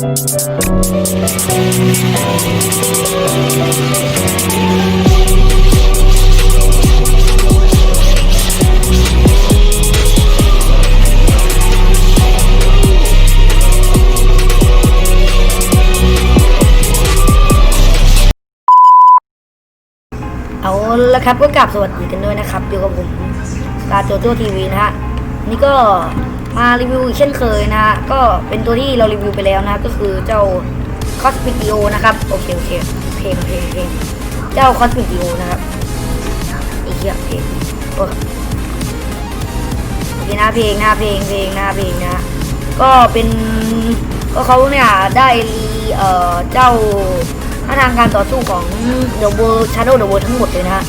เอาละครับก็กลับสวัสดีกันด้วยนะครับอยู่กับผมตาโจโจทีวีนะฮะนี่ก็ มารีวิวอีกเช่นเคยนะฮะก็เป็นตัวที่เรารีวิวไปแล้วนะก็คือเจ้าคอสปิโอนะครับโอเคโอเคเพลงเพลงเพลงเจ้าคอสปิโอนะครับอีกเหี้ยเพลงโอเคนะเพลงนะเพลงเพลงนะเพลงนะก็เป็นก็เขาเนี่ยได้เอ่อเจ้าท่าทางการต่อสู้ของ The World Shadow The World ทั้งหมดเลยนะ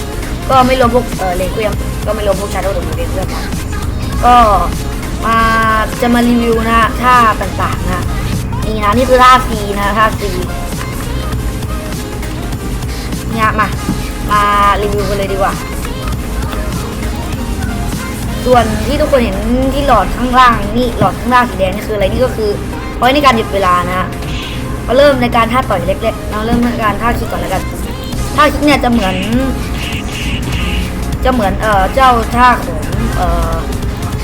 ก็ไม่รวมพวกเออเลเกียมก็ไม่รวมพวก Shadow The World เลเกียมก็ มาจะมารีวิวนะท่าต่างๆนะนี่นะนี่คือท่า C นะท่า C เนี่ยมา มารีวิวกันเลยดีกว่า ส่วนที่ทุกคนเห็นที่หลอดข้างล่างนี่หลอดข้างล่างสีแดงนี่คืออะไรนี่ก็คือไว้ในการหยุดเวลานะฮะมาเริ่มในการท่าต่อยเล็กๆเราเริ่มในการท่าคิกก่อนแล้วกันท่าคิกเนี่ยจะเหมือน จะเหมือนเอ่อเจ้าท่าของเอ่อ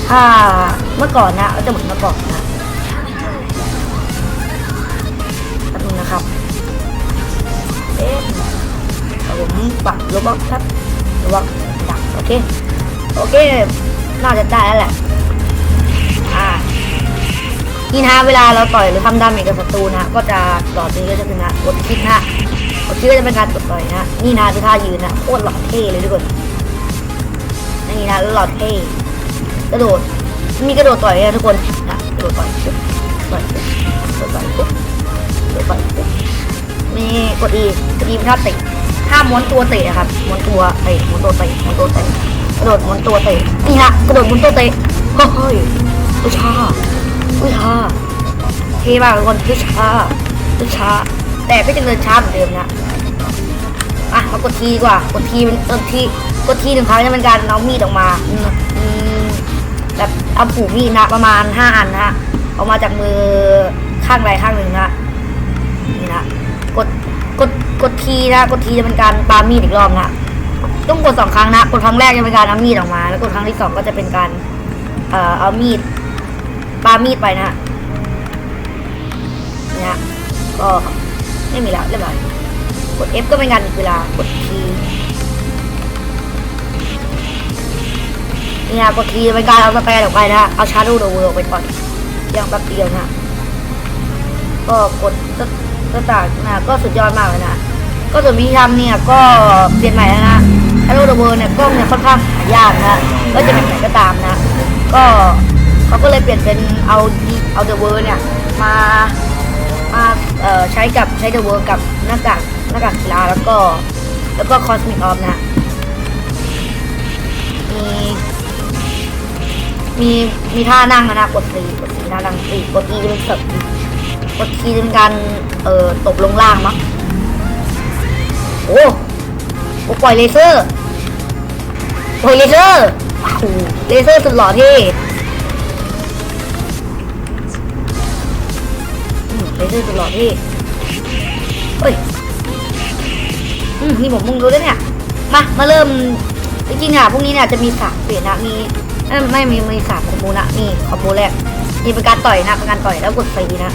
ท่าเมื่อก่อนนะจะเหมือนเมื่อก่อนนะแป๊บนึงนะครับเอ๊ะผมปักโรบอทครับโรบอทดักโอเค โอเค น่าจะได้แล้วแหละอ่านี่นะเวลาเราต่อยหรือทำดาเมจกับศัตรูนะ ก็จะต่อนี้ก็จะเป็นนะกดคลิกนะกดคลิกก็จะเป็นการกดต่อยนะ นี่นะคือท่ายืนนะโคตรหล่อเท่เลยทุกคนนี่นะหล่อเท่ กระโดด มีกระโดดต่อยนะทุกคนนะกระโดดต่อยปุ๊บต่อยปุ๊บกระโดดต่อยปุ๊บกระโดดต่อยปุ๊บมีกดอีกดอีเป็นท่าเตะท่าม้วนตัวเตะนะครับม้วนตัวเตะม้วนตัวเตะม้วนตัวเตะกระโดดม้วนตัวเตะนี่ฮะกระโดดม้วนตัวเตะเฮ้ยอุ้ยชาอุ้ยชาเท่มากทุกคนอุ้ยชาอุ้ยชาแต่ไม่จะเดินช้าเหมือนเดิมนะอะมากดทีดีกว่ากดทีเป็นกดทีกดทีหนึ่งครั้งจะเป็นการเอามีดออกมา แบบเอาผูมีดนะประมาณห้าอันนะฮะออกมาจากมือข้างใดข้างหนึ่งนะนี่นะกดกดกดทีนะกดทีจะเป็นการปามีดอีกรอบนะต้องกดสองครั้งนะกดครั้งแรกจะเป็นการเอามีดออกมา แล้วกดครั้งที่สองก็จะเป็นการเอ่อเอามีดปามีดไปนะนี่ยก็ไม่มีแล้วเรียบร้อยกด F ก็เป็นการหยุดเวลากด T นี่นะกด T เป็นการเอาสแปรออกไปนะเอาชาร์ดูโดเวอร์ไปก่อนอย่างแป๊บเดียวนะก็กดสตาร์ทนะก็สุดยอดมากเลยนะก็ส่วนวิธีทำเนี่ยก็เปลี่ยนใหม่แล้วนะ Hello the World เนี่ยกล้องเนี่ยค่อนข้างหายากนะก็จะเป็นไหนก็ตามนะ ก็เขาก็เลยเปลี่ยนเป็นเอาเอา the world เนี่ยมามาเอ่อใช้กับใช้ the world กับหน้ากากหน้ากากกีฬาแล้วก็แล้วก็ cosmic off นะมี มีมีท่านั่งนะกดสีกดสีท่านั่งสีกด E จะเป็นเสิร์ฟกด T จะเป็นการเอ่อตบลงล่างมั้งโอ้โอ้ปล่อยเลเซอร์ปล่อยเลเซอร์เลเซอร์สุดหล่อเท่เลเซอร์สุดหล่อเท่เฮ้ยอืมนี่ผมมึงรู้ด้วยเนี่ยมามาเริ่มจริงๆอะพวกนี้เนี่ยจะมีสามเปลี่ยนนะมี เอ้ยไม่มีมีสามคอมโบนะนี่คอมโบแรกนี่เป็นการต่อยนะเป็นการต่อยแล้วกดตีนะ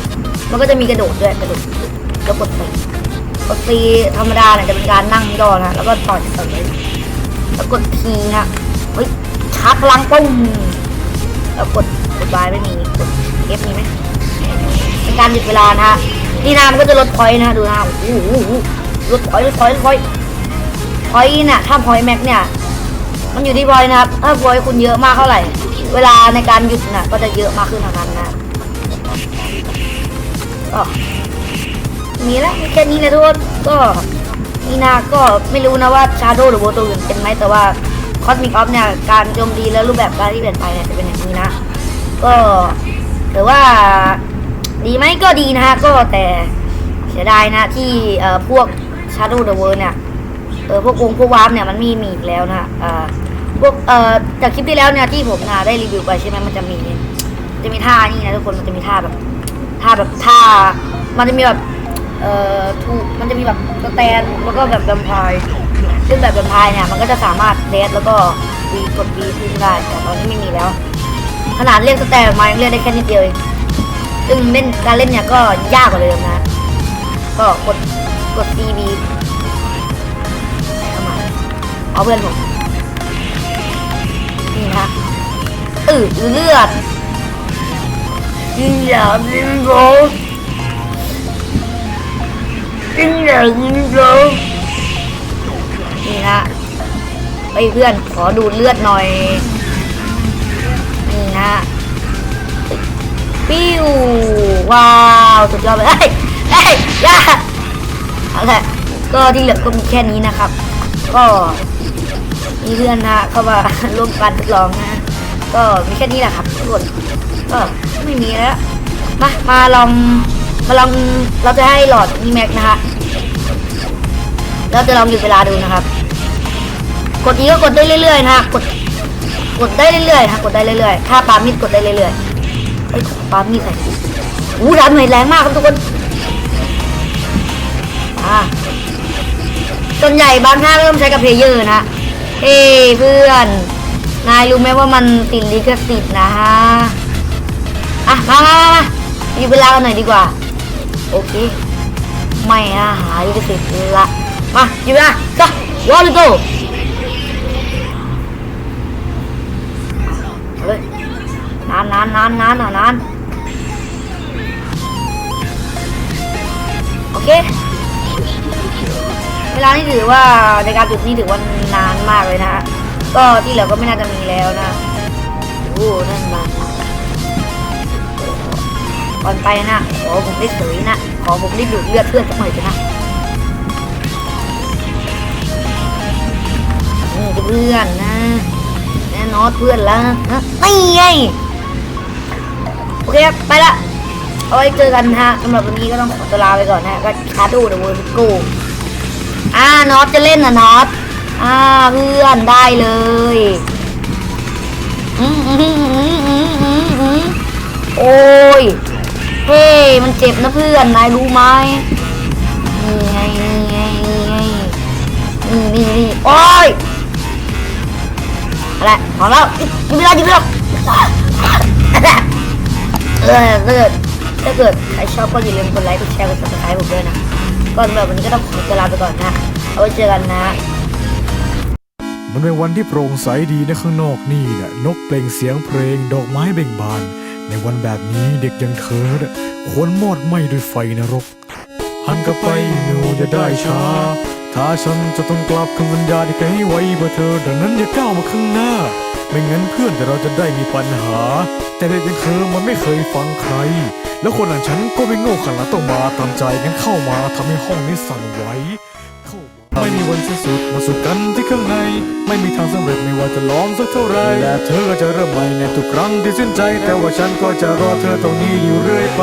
มันก็จะมีกระโดดด้วยกระโดดแล้วกดตีกดตีธรรมดาเนี่ยจะเป็นการนั่งย่อนะแล้วก็ต่อยเสยแล้วกดทีนะเฮ้ยชาร์จพลังปุ้งแล้วกดกดบายไม่มีกดเอฟมีไหมเป็นการหยุดเวลานะฮะนี่นะมันก็จะลดพอยต์นะดูนะโอ้โหลดพอยต์ลดพอยต์ลดพอยต์พอยต์น่ะถ้าพอยต์แม็กเนี่ย มันอยู่ที่พอยนะครับ ถ้าพอยคุณเยอะมากเท่าไหร่ เวลาในการหยุดน่ะก็จะเยอะมากขึ้นเท่านั้นนะก็มีแล้วมีแค่นี้เลยทุกคนก็นี่นาก็ไม่รู้นะว่าชาโดหรือโบตัวอื่นเป็นไหมแต่ว่าคอสมิกออฟเนี่ยการโจมตีและรูปแบบการที่เปลี่ยนไปเนี่ยจะเป็นอย่างนี้นะ ก็ถือว่าดีไหมก็ดีนะฮะก็แต่เสียดายนะที่เอ่อพวกชาโดเดอะเวิร์เนี่ยเออพวกวงพวกวาร์ปเนี่ยมันมีมีอีกแล้วนะเอ่อ พวกเอ่อจากคลิปที่แล้วเนี่ยที่ผมนะได้รีวิวไปใช่ไหมมันจะมีจะมีท่านี่นะทุกคนมันจะมีท่าแบบท่าแบบท่า มันจะมีแบบเอ่อถูกมันจะมีแบบสแตนแล้วก็แบบแวมไพร์ซึ่งแบบแวมไพร์เนี่ยมันก็จะสามารถเลสแล้วก็วีกดวีขึ้นได้แต่ตอนนี้ไม่มีแล้ว ขนาดเรียกสแตนออกมายังเรียกได้แค่นิดเดียวเองซึ่งเล่นการเล่นเนี่ยก็ยากกว่าเดิมนะ ก็กดกด CV เข้ามเอาเพื่อนผม นี่นะอืดเลือดยิงอย่ายิงโรยิงอย่ายิงโรนี่นะไปเพื่อนขอดูเลือดหน่อย นี่นะปิ้วว้าวสุดยอดไปเลยเอ้ยอย่าเอาละก็ที่เหลือก็มีแค่นี้นะครับ ก็ มีเพื่อนนะเข้ามาร่วมการทดลองนะ ก็มีแค่นี้แหละครับทุกคนก็ไม่มีแล้วมามาลองมาลองเราจะให้หลอดนีแม็กนะฮะเราจะลองหยุดเวลาดูนะครับ กดอีก็กดได้เรื่อยๆนะกดกดได้เรื่อยๆนะกดได้เรื่อยๆถ้าปามีดกดได้เรื่อยๆเฮ้ปามีดใส่อู้ดาเมจแรงมากครับทุกคนอ่าส่วนใหญ่บางท่าเริ่มใช้กับเพลเยอร์นะ เฮ้เพื่อน นายรู้ไหมว่ามันติดลิขสิทธิ์นะฮะ อะ มามามามามีเวลากันหน่อยดีกว่า โอเค ไม่นะหาลิขสิทธิ์ละมาอยู่นะก็วอลโกเฮ้ยนานนานนานนานนานนานโอเค ลานี่ถือว่าในการจุดนี้ถือว่านานมากเลยนะฮะก็ที่เหลือก็ไม่น่าจะมีแล้วนะโอ้นั่นมาก่อนไปนะขอผมได้เสยนะขอผมได้ดูดเลือดเพื่อนสักหน่อยเถอะนะอือเพื่อนนะแน่นอนเพื่อนแล้วนะนี่ไงโอเคครับไปละเอาไว้เจอกันนะฮะสำหรับวันนี้ก็ต้องขอตัวลาไปก่อนนะก็ชาดูเดอะเวิร์กู อ่าน็อตจะเล่นนะน็อตอ่าเพื่อนได้เลยอืมอืมอืมอืมอืมอืมโอ้ยเฮ้ยมันเจ็บนะเพื่อนนายรู้ไหมนี่ไงนี่ไงนี่ไงนี่นี่นี่โอ้ยอะไรพอแล้วยิบเวลาหยิบเวลาเออถ้าเกิดถ้าเกิดใครชอบก็อย่าลืมกดไลค์กดแชร์กดซับสไครต์ผมด้วยนะ ก่อนแบบวันนี้ก็ต้องขอตัวลาไปก่อนนะ เอาไว้เจอกันนะ มันเป็นวันที่โปร่งใสดีนะข้างนอกนี่นะนกเปล่งเสียงเพลงดอกไม้เบ่งบาน ในวันแบบนี้เด็กอยังเธอน่ะควรมอดไหม้ด้วยไฟนรก หันกลับไปหนูจะได้ช้า ถ้าฉันจะต้องกลับคำสัญญาที่เคยให้ไว้เพื่อเธอดังนั้นอย่าก้าวมาข้างหน้า ไม่งั้นเพื่อนแต่เราจะได้มีปัญหา แต่เด็กอยังเธอมันไม่เคยฟังใคร แล้วคนอย่างฉันก็ไม่โง่ขนาดต้องมาตามใจงั้นเข้ามาทำให้ห้องนี้สั่นไหวเข้ามาไม่มีวันสิ้นสุดมาสู่กันที่ข้างใน ไม่มีทางสำเร็จไม่ว่าจะลองสักเท่าไรและเธอก็จะเริ่มใหม่ในทุกครั้งที่สิ้นใจ แต่ว่าฉันก็จะรอเธอตรงนี้อยู่เรื่อยไป